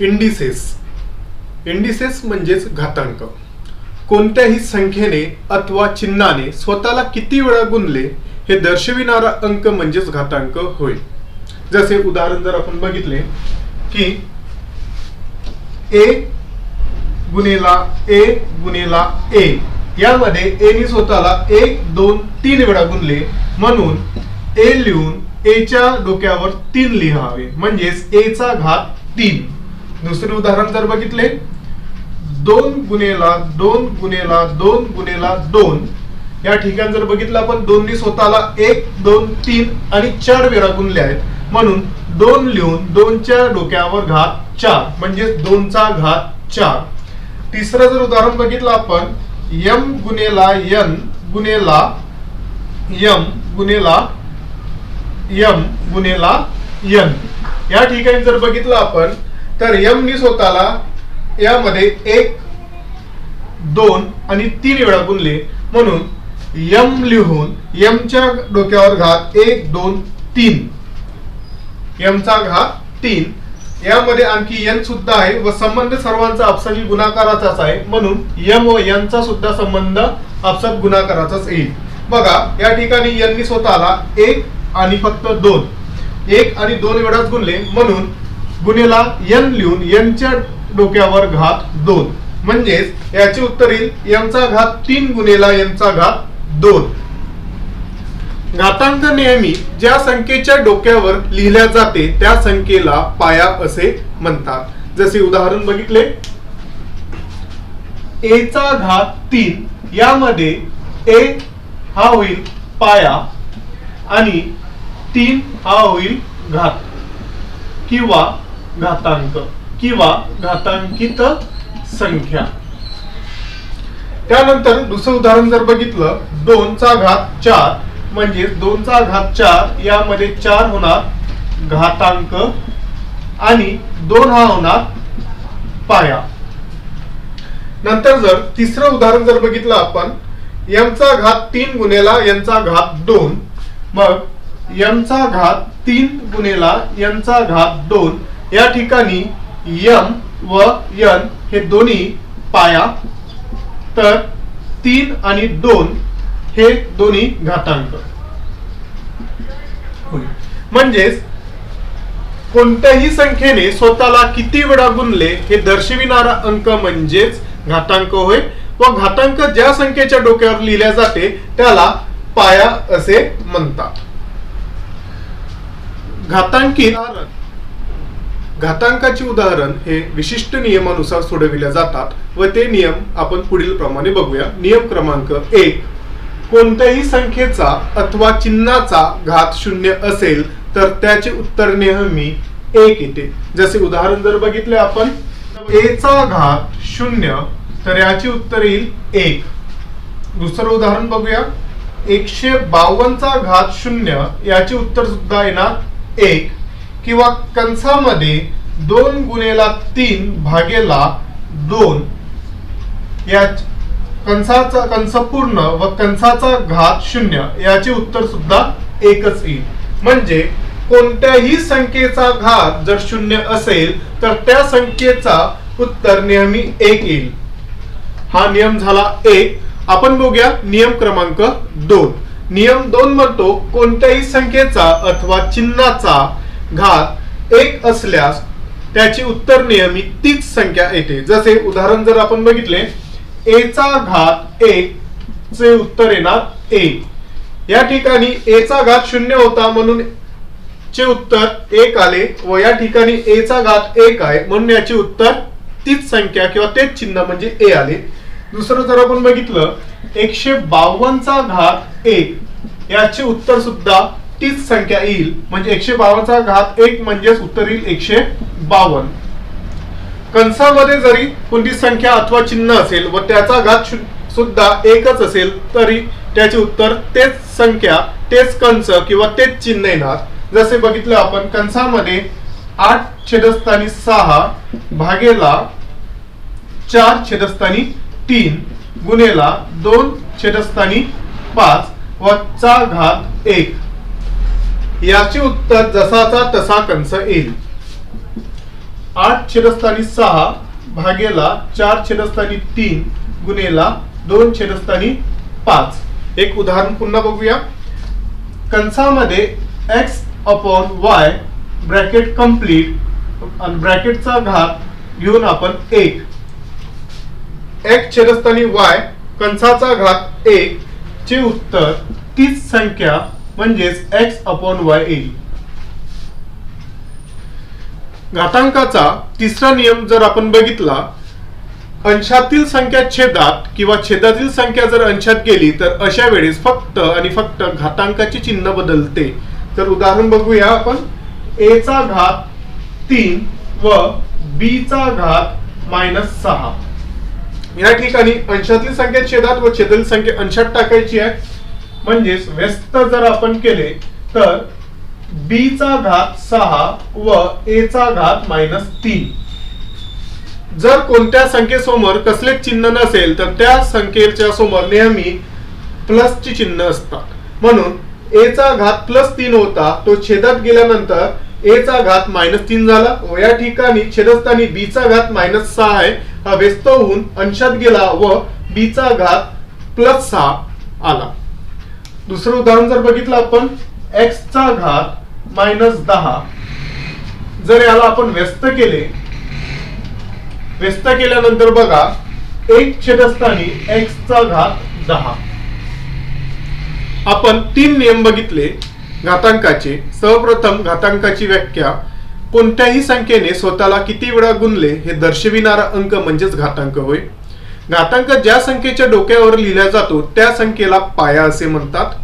Indices. Indices म्हणजेच घातांक. कोणत्याही संख्येने अथवा चिन्हाने स्वतःला किती वेळा गुणले हे दर्शविणारा अंक म्हणजेच घातांक होय. जसे उदाहरण जर आपण बघितले की ए गुणेला ए गुणेला ए. यामध्ये ए स्वतःला एक दोन तीन वेळा गुणले. म्हणून ए लिहून एच्या डोक्यावर तीन लिहावे. म्हणजेच ए चा घात तीन. दुसरे उदाहरण जर बघितले दोन गुन्हेला दोन गुन्हेला दोन गुन्हेला दोन. या ठिकाणी जर बघितलं आपण दोन्ही स्वतःला एक दोन तीन आणि चार वेळा गुणले आहेत. म्हणून दोन लिहून दोनच्या डोक्यावर घात चार. म्हणजे दोनचा घात चार. तिसरं जर उदाहरण बघितलं आपण यम गुन्हेला यन गुन्हेला यम गुन्हेला यम गुन्हेला यन. या ठिकाणी जर बघितलं आपण तर यमनी स्वतःला यामध्ये एक दोन आणि तीन वेळा गुणले. म्हणून यम लिहून यमच्या डोक्यावर घात एक दोन तीन. यमचा घात तीन. यामध्ये आणखी यन सुद्धा आहे व संबंध सर्वांचा आपसाची गुणाकाराचाच आहे. म्हणून यम व यनचा सुद्धा संबंध आपसात गुणाकाराचाच येईल. बघा या ठिकाणी यांनी स्वतःला एक आणि फक्त दोन. एक आणि दोन वेळाच गुणले. म्हणून गुन्हेला एन लिहून एनच्या डोक्यावर घात दोन. म्हणजेच याचे उत्तर येईल यांचा घात तीन गुन्हेला यांचा घात दोन. घातांक नेहमी ज्या संख्येच्या डोक्यावर लिहिल्या जाते त्या संख्येला पाया असे म्हणतात. जसे उदाहरण बघितले. ए चा घात तीन यामध्ये ए हा होईल पाया आणि तीन हा होईल घात. किंवा घातांक किंवा घातांकित संख्या. त्यानंतर दुसरं उदाहरण जर बघितलं दोनचा घात चार म्हणजे दोनचा घात चार यामध्ये चार होणार घातांक आणि दोन हा होणार पाया. नंतर जर तिसरं उदाहरण जर बघितलं आपण यमचा घात तीन गुन्हेला यांचा घात दोन मग यमचा घात तीन गुन्हेला यांचा घात दोन या ठिकाणी यम व यन हे दोन्ही पाया तर तीन आणि दोन हे दोन्ही घातांक. म्हणजेच कोणत्याही संख्येने स्वतःला किती वेळा गुणले हे दर्शविणारा अंक म्हणजेच घातांक होय. व घातांक ज्या संख्येच्या डोक्यावर लिहिल्या जाते त्याला पाया असे म्हणतात. घातांकी घातांकाची उदाहरण हे विशिष्ट नियमानुसार सोडविल्या जातात व ते नियम आपण पुढील प्रमाणे बघूया. नियम क्रमांक एक. कोणत्याही संख्येचा अथवा चिन्हाचा घात शून्य असेल तर त्याचे उत्तर नेहमी एक येते. जसे उदाहरण जर बघितले आपण ए चा घात शून्य तर याचे उत्तर येईल एक. दुसरं उदाहरण बघूया. एकशे बावन्नचा घात शून्य याचे उत्तर सुद्धा येणार एक. किंवा कंसामध्ये दोन गुणेला तीन भागेला दोन या कंसाचा कंस पूर्ण व कंसाचा घात शून्य याचे उत्तर सुद्धा एकच येईल. म्हणजे कोणत्याही संख्येचा घात जर शून्य असेल तर त्या संख्येचा उत्तर नेहमी एक येईल. हा नियम झाला एक. आपण बघूया नियम क्रमांक दोन. नियम दोन म्हणतो कोणत्याही संख्येचा अथवा चिन्हाचा घात एक असल्यास त्याची उत्तर नेहमी तीच संख्या येते. जसे उदाहरण जर आपण बघितले ए चा घात एक चे उत्तर येणार एक या ठिकाणी ए चा घात शून्य होता म्हणून चे उत्तर एक आले व या ठिकाणी ए चा घात एक आहे म्हणून याचे उत्तर तीच संख्या किंवा तेच चिन्ह म्हणजे ए आले. दुसरं जर आपण बघितलं एकशे बावन्नचा घात एक याचे उत्तर सुद्धा तीच संख्या येईल. म्हणजे एकशे बावन्नचा घात एक म्हणजेच उत्तर येईल एकशे बावन्न. कंसामध्ये जरी कोणती संख्या अथवा चिन्ह असेल व त्याचा घात सुद्धा एकच असेल तरी त्याचे उत्तर तेच संख्या तेच कंस किंवा तेच चिन्ह येणार. जसे बघितलं आपण कंसामध्ये आठ छेदस्थानी सहा भागेला चार छेदस्थानी तीन गुणेला दोन छेदस्थानी पाच व चा घात एक. याचे उत्तर जसाचा तसा कंस येईल. आठ छेदस्थानी सहा भागेला चार छेदस्थानी तीन गुणेला दोन छेदस्थानी पाच. एक उदाहरण पुन्हा बघूया. कंसामध्ये X upon Y bracket complete आणि ब्रॅकेटचा घात घेऊन आपण एक. एक छेदस्थानी वाय कंसाचा घात एक चे उत्तर तीच संख्या म्हणजेच एक्स अपॉन वाय येईल घातांकाचा तिसरा नियम जर आपण बघितला अंशातील संख्या छेदात किंवा छेदातील संख्या जर अंशात गेली तर अशा वेळेस फक्त आणि फक्त घातांकाचे चिन्ह बदलते. तर उदाहरण बघूया आपण. ए चा घात तीन व बी चा घात मायनस सहा. या ठिकाणी अंशातील संख्या छेदात व छेदातील संख्या अंशात टाकायची आहे. म्हणजेच व्यस्त जर आपण केले तर बी चा घात सहा व ए चा घात मायनस तीन. जर कोणत्या संख्येसमोर कसलेच चिन्ह नसेल तर त्या संख्येच्या समोर नेहमी प्लसची चिन्ह असतात. म्हणून ए चा घात प्लस तीन होता तो छेदात गेल्यानंतर ए चा घात मायनस तीन झाला व या ठिकाणी छेदस्थानी बी चा घात मायनस सहा आहे हा व्यस्त होऊन अंशात गेला व बी चा घात प्लस सहा आला. दुसरं उदाहरण जर बघितलं आपण एक्स चा घात मायनस दहा. जर याला आपण व्यस्त केले व्यस्त केल्यानंतर बघा एक छेदस्थानी एक्स चा घात दहा. आपण तीन नियम बघितले घातांकाचे. सर्वप्रथम घातांकाची व्याख्या कोणत्याही संख्येने स्वतःला किती वेळा गुणले हे दर्शविणारा अंक म्हणजेच घातांक होय. घातांक ज्या संख्येच्या डोक्यावर लिहिला जातो त्या संख्येला पाया असे म्हणतात.